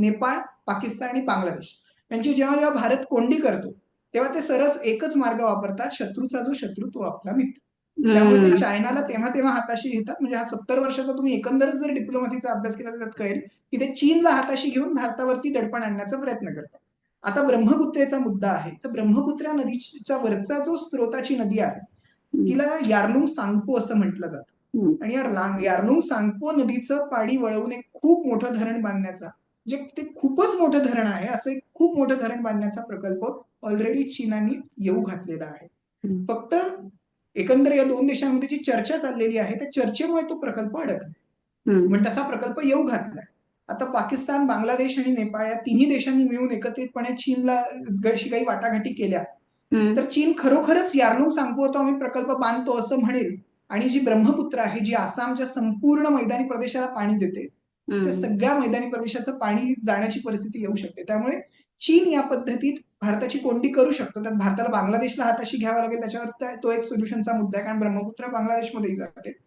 नेपाळ पाकिस्तान आणि बांगलादेश. यांची जेव्हा जेव्हा भारत कोंडी करतो तेव्हा ते सरस एकच मार्ग वापरतात शत्रूचा जो शत्रू तो आपला मित्र. त्यामुळे ते. चायनाला तेव्हा तेव्हा हाताशी घेतात. म्हणजे हा सत्तर वर्षाचा तुम्ही एकंदरच जर डिप्लोमसीचा अभ्यास केला तर त्यात कळेल की ते चीनला हाताशी घेऊन भारतावरती दडपण आणण्याचा प्रयत्न करतात. आता ब्रह्मपुत्रेचा मुद्दा आहे. तर ब्रह्मपुत्रा नदीचा वरचा जो स्त्रोताची नदी आहे तिला यार्लुंग सांगपो असं म्हटलं जातं. आणि या लांग- यार्लुंग सांगपो नदीचं पाणी वळवून एक खूप मोठं धरण बांधण्याचा म्हणजे ते खूपच मोठं धरण आहे असं एक खूप मोठं धरण बांधण्याचा प्रकल्प ऑलरेडी चीनाने येऊ घातलेला आहे. फक्त एकंदर या दोन देशांमध्ये जी चर्चा चाललेली आहे त्या चर्चेमुळे तो प्रकल्प अडकला. पण तसा प्रकल्प येऊ घातलाय आता पाकिस्तान बांगलादेश आणि नेपाळ या तिन्ही देशांनी मिळून एकत्रितपणे चीनला काही वाटाघाटी केल्या. तर चीन खरोखरच यार्लुंग सांगतो आम्ही प्रकल्प बांधतो असं म्हणेल आणि जी ब्रह्मपुत्र आहे जी आसामच्या संपूर्ण मैदानी प्रदेशाला पाणी देते त्या. सगळ्या मैदानी प्रदेशाचं पाणी जाण्याची परिस्थिती येऊ शकते. त्यामुळे चीन या पद्धतीत भारताची कोंडी करू शकतो. त्यात भारताला बांगलादेशला हाताशी घ्यावा लागेल. त्याच्यावर त्या- तो एक सोल्युशनचा मुद्दा आहे. कारण ब्रह्मपुत्र बांगलादेशमध्येही जाते.